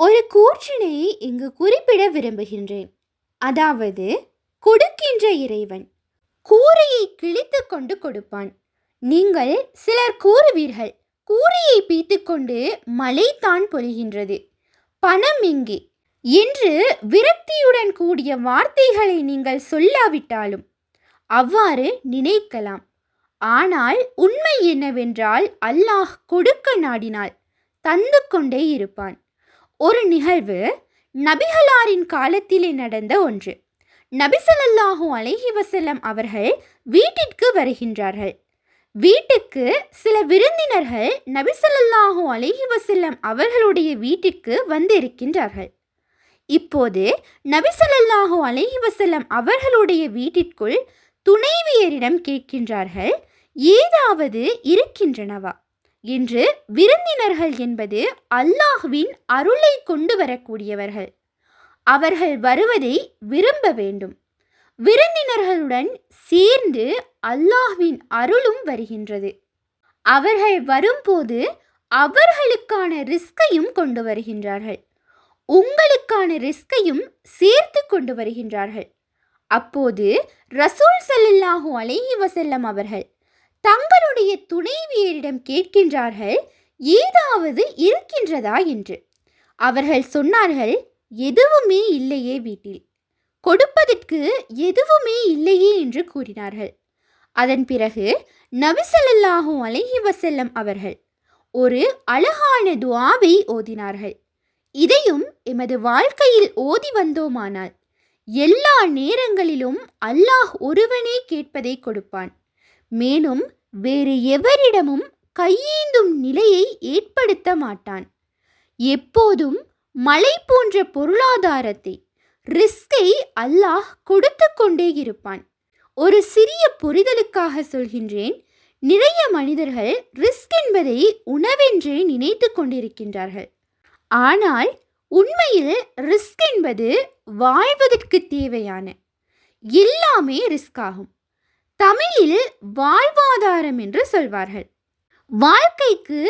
ஒரு கூற்றினையை இங்கு குறிப்பிட விரும்புகின்றேன். அதாவது கொடுக்கின்ற இறைவன் கூரையை கிழித்து கொண்டு கொடுப்பான். நீங்கள் சிலர் கூறுவீர்கள் கூரையை பீத்துக்கொண்டு மழை தான் பொழிகின்றது. பணம் இங்கே. என்று விரக்தியுடன் கூடிய வார்த்தைகளை நீங்கள் சொல்லாவிட்டாலும் அவ்வாறு நினைக்கலாம். ஆனால் உண்மை என்னவென்றால் அல்லாஹ் கொடுக்க நாடினால் தந்து கொண்டே இருப்பான். ஒரு நிகழ்வு நபிகளாரின் காலத்திலே நடந்த ஒன்று. நபிசலல்லாஹூ அலஹி வசல்லம் அவர்கள் வீட்டிற்கு வருகின்றார்கள். வீட்டுக்கு சில விருந்தினர்கள் நபிசல்லாஹூ அலஹி வசல்லம் அவர்களுடைய வீட்டிற்கு வந்திருக்கின்றார்கள். இப்போது நபிசல்லாஹூ அலஹி வசல்லம் அவர்களுடைய வீட்டிற்குள் துணைவியரிடம் கேட்கின்றார்கள் ஏதாவது இருக்கின்றனவா? இன்று விருந்தினர்கள் என்பது அல்லாஹுவின் அருளை கொண்டு வரக்கூடியவர்கள். அவர்கள் வருவதை விரும்ப வேண்டும். விருந்தினர்களுடன் சேர்ந்து அல்லாஹ்வின் அருளும் வருகின்றது. அவர்கள் வரும்போது அவர்களுக்கான ரிஸ்கையும் கொண்டு வருகின்றார்கள். உங்களுக்கான ரிஸ்கையும் சேர்த்து கொண்டு வருகின்றார்கள். அப்போது ரசூல் சல்லல்லாஹூ அலைஹி வசல்லம் அவர்கள் தங்களுடைய துணைவியரிடம் கேட்கின்றார்கள் ஏதாவது இருக்கின்றதா என்று. அவர்கள் சொன்னார்கள் எதுவுமே இல்லையே வீட்டில். கொடுப்பதற்கு எதுவுமே இல்லையே என்று கூறினார்கள். அதன் பிறகு நபிசல்லாஹூ அலஹி வசல்லம் அவர்கள் ஒரு அழகான துவாவை ஓதினார்கள். இதையும் எமது வாழ்க்கையில் ஓதி வந்தோமானால் எல்லா நேரங்களிலும் அல்லாஹ் ஒருவனே கேட்பதை கொடுப்பான். மேலும் வேறு எவரிடமும் கையேந்தும் நிலையை ஏற்படுத்த மாட்டான். எப்போதும் மலை போன்ற பொருளாதாரத்தை ரிஸ்கை அல்லாஹ் கொடுத்து கொண்டே இருப்பான். ஒரு சிறிய புரிதலுக்காக சொல்கின்றேன் நிறைய மனிதர்கள் ரிஸ்க் என்பதை உணவென்றே நினைத்து கொண்டிருக்கின்றார்கள். ஆனால் உண்மையில் ரிஸ்க் என்பது வாழ்வதற்கு தேவையான எல்லாமே ரிஸ்க் ஆகும். தமிழில் வாழ்வாதாரம் என்று சொல்வார்கள். வாழ்க்கைக்கு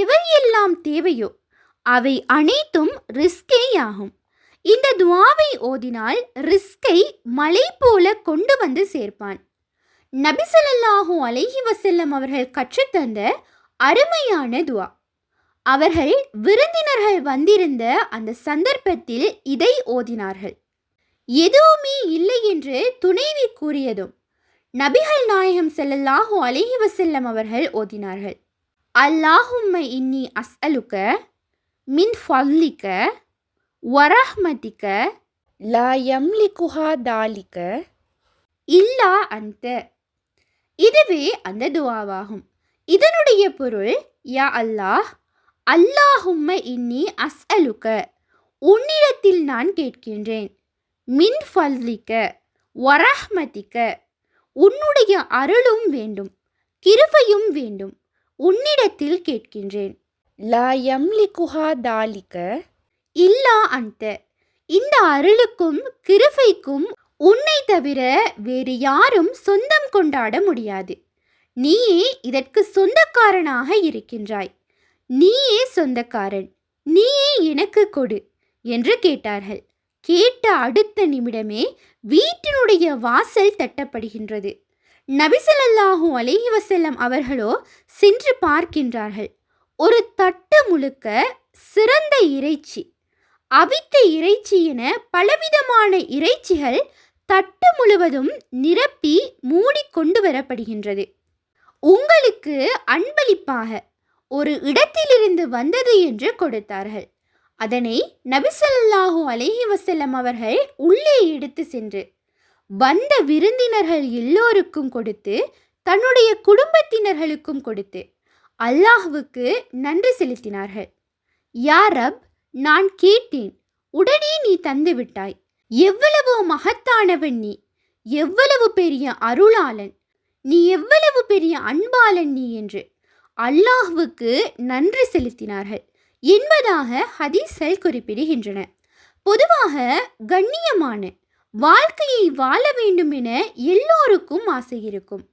எவையெல்லாம் தேவையோ அவை அனைத்தும் ரிஸ்கே ஆகும் இந்த துவாவை ஓதினால் ரிஸ்கை மலை போல கொண்டு வந்து சேர்ப்பான். நபிசல்லாஹூ அலைஹி வசல்லம் அவர்கள் கற்றுத்தந்த அருமையான துவா. அவர்கள் விருந்தினர்கள் வந்திருந்த அந்த சந்தர்ப்பத்தில் இதை ஓதினார்கள். எதுவுமே இல்லை என்று துணைவி கூறியதும் நபிகள் நாயகம் செல்லல்லாஹு அலிஹி வசல்லம் அவர்கள் ஓதினார்கள். அல்லாஹும்ம இன்னி அஸ்அலுக்க மின் ஃபல்லிக்க வரஹ்மதிக்க லா யம்லிகுஹா தாலிக்க இல்லா அந்த இதுவே அந்த துவாவாகும். இதனுடைய பொருள் யா அல்லாஹ் அல்லாஹும்ம இன்னி அஸ்அலுக்க உன்னிடத்தில் நான் கேட்கின்றேன். மின் ஃபல்லிக்க வரஹ்மதிக்க உன்னுடைய அருளும் வேண்டும் கிருபையும் வேண்டும் உன்னிடத்தில் கேட்கின்றேன். லா யம்லிகுஹா தாலிக்க இல்லா அந்த இந்த அருளுக்கும் கிருபைக்கும் உன்னை தவிர வேறு யாரும் சொந்தம் கொண்டாட முடியாது. நீயே இதற்கு சொந்தக்காரனாக இருக்கின்றாய். நீயே சொந்தக்காரன் நீயே எனக்கு கொடு என்று கேட்டார்கள். கேட்ட அடுத்த நிமிடமே வீட்டினுடைய வாசல் தட்டப்படுகின்றது. நபிசலல்லாஹூ அலைஹி வசல்லம் அவர்களோ சென்று பார்க்கின்றார்கள். ஒரு தட்டு முழுக்க சிறந்த இறைச்சி. அவித்த இறைச்சி என பலவிதமான இறைச்சிகள் தட்டு முழுவதும் நிரப்பி மூடி கொண்டு வரப்படுகின்றது. உங்களுக்கு அன்பளிப்பாக ஒரு இடத்திலிருந்து வந்தது என்று கொடுத்தார்கள். அதனை நபிசல்லாஹு அலைஹி வசல்லம் அவர்கள் உள்ளே எடுத்து சென்று வந்த விருந்தினர்கள் எல்லோருக்கும் கொடுத்து தன்னுடைய குடும்பத்தினர்களுக்கும் கொடுத்து அல்லாஹுவுக்கு நன்றி செலுத்தினார்கள். யா ரப் நான் கேட்டேன் உடனே நீ தந்து விட்டாய். எவ்வளவு மகத்தானவன் நீ எவ்வளவு பெரிய அருளாளன் நீ எவ்வளவு பெரிய அன்பாளன் நீ என்று அல்லாஹுவுக்கு நன்றி செலுத்தினார்கள். என்பதாக ஹதீஸ்கள் குறிப்பிடுகின்றன. பொதுவாக கண்ணியமான வாழ்க்கையை வாழ வேண்டும் என எல்லோருக்கும் ஆசை இருக்கும்.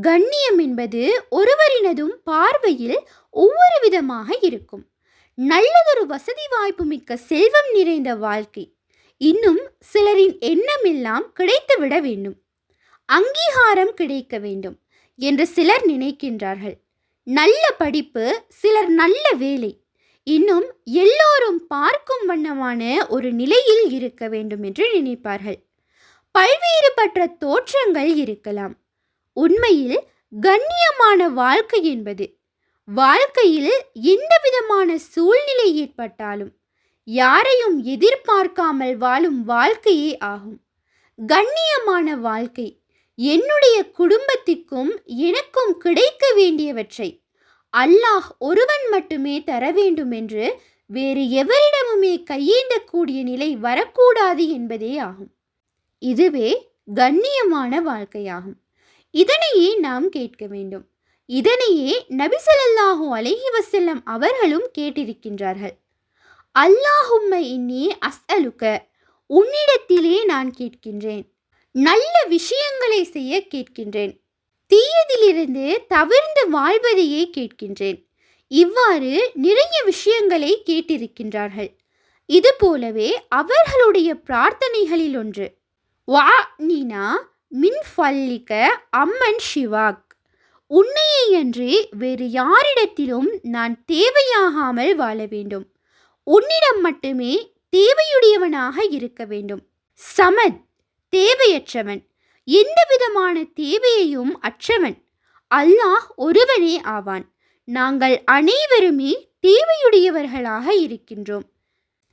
கண்ணியம் என்பது ஒருவரினதும் பார்வையில் ஒவ்வொரு விதமாக இருக்கும். நல்லதொரு வசதி வாய்ப்பு மிக்க செல்வம் நிறைந்த வாழ்க்கை. இன்னும் சிலரின் எண்ணமெல்லாம் கிடைத்துவிட வேண்டும். அங்கீகாரம் கிடைக்க வேண்டும் என்று சிலர் நினைக்கின்றார்கள். நல்ல படிப்பு சிலர் நல்ல வேலை இன்னும் எல்லோரும் பார்க்கும் வண்ணமான ஒரு நிலையில் இருக்க வேண்டும் என்று நினைப்பார்கள். பல்வேறுபட்ட தோற்றங்கள் இருக்கலாம். உண்மையில் கண்ணியமான வாழ்க்கை என்பது. வாழ்க்கையில் எந்த விதமான சூழ்நிலை ஏற்பட்டாலும் யாரையும் எதிர்பார்க்காமல் வாழும் வாழ்க்கையே ஆகும். கண்ணியமான வாழ்க்கை. என்னுடைய குடும்பத்திற்கும் எனக்கும் கிடைக்க வேண்டியவற்றை அல்லாஹ் ஒருவன் மட்டுமே தர வேண்டும் என்று வேறு எவரிடமுமே கையேந்தக்கூடிய நிலை வரக்கூடாது என்பதே ஆகும். இதுவே கண்ணியமான வாழ்க்கையாகும். இதனையே நாம் கேட்க வேண்டும். இதனையே நபிசல்லாஹூ அலஹி வசல்லம் அவர்களும் கேட்டிருக்கின்றார்கள். அல்லாஹும்ம இன்னி அஸ்அலுக்க உன்னிடத்திலே நான் கேட்கின்றேன். நல்ல விஷயங்களை செய்ய கேட்கின்றேன். தீயதிலிருந்து தவிர்ந்து வாழ்வதையே கேட்கின்றேன். இவ்வாறு நிறைய விஷயங்களை கேட்டிருக்கின்றார்கள். இது போலவே அவர்களுடைய பிரார்த்தனைகளில் ஒன்று. வா நீனா மின் ஃபல்லிக்க அம்மன் சிவாக். உன்னையை அன்றி வேறு யாரிடத்திலும் நான் தேவையாகாமல் வாழ வேண்டும். உன்னிடம் மட்டுமே தேவையுடையவனாக இருக்க வேண்டும். சமத் தேவையற்றவன். எந்த விதமான தேவையையும் அற்றவன். அல்லாஹ் ஒருவனே ஆவான். நாங்கள் அனைவருமே தேவையுடையவர்களாக இருக்கின்றோம்.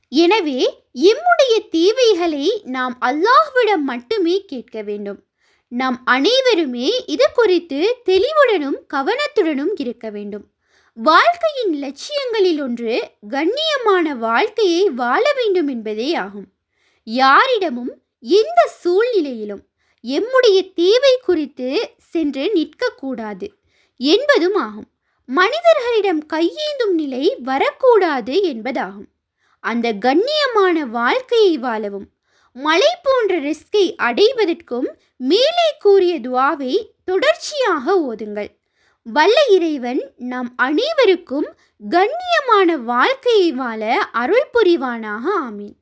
எனவே எம்முடைய தேவைகளை நாம் அல்லாஹ்விடம் மட்டுமே கேட்க வேண்டும். நாம் அனைவருமே இது குறித்து தெளிவுடனும் கவனத்துடனும் இருக்க வேண்டும். வாழ்க்கையின் லட்சியங்களில் ஒன்று கண்ணியமான வாழ்க்கையை வாழ வேண்டும் என்பதே ஆகும். யாரிடமும் எந்த சூழ்நிலையிலும் எம்முடைய தேவை குறித்து சென்று நிற்கக்கூடாது என்பதும் ஆகும் மனிதர்களிடம் கையேந்தும் நிலை வரக்கூடாது என்பதாகும். அந்த கண்ணியமான வாழ்க்கையை வாழவும் மலை போன்ற ரிஸ்கை அடைவதற்கும் மேலே கூறிய துவாவை தொடர்ச்சியாக ஓதுங்கள். வல்ல இறைவன் நம் அனைவருக்கும் கண்ணியமான வாழ்க்கையை வாழ அருள் புரிவானாக. ஆமீன்.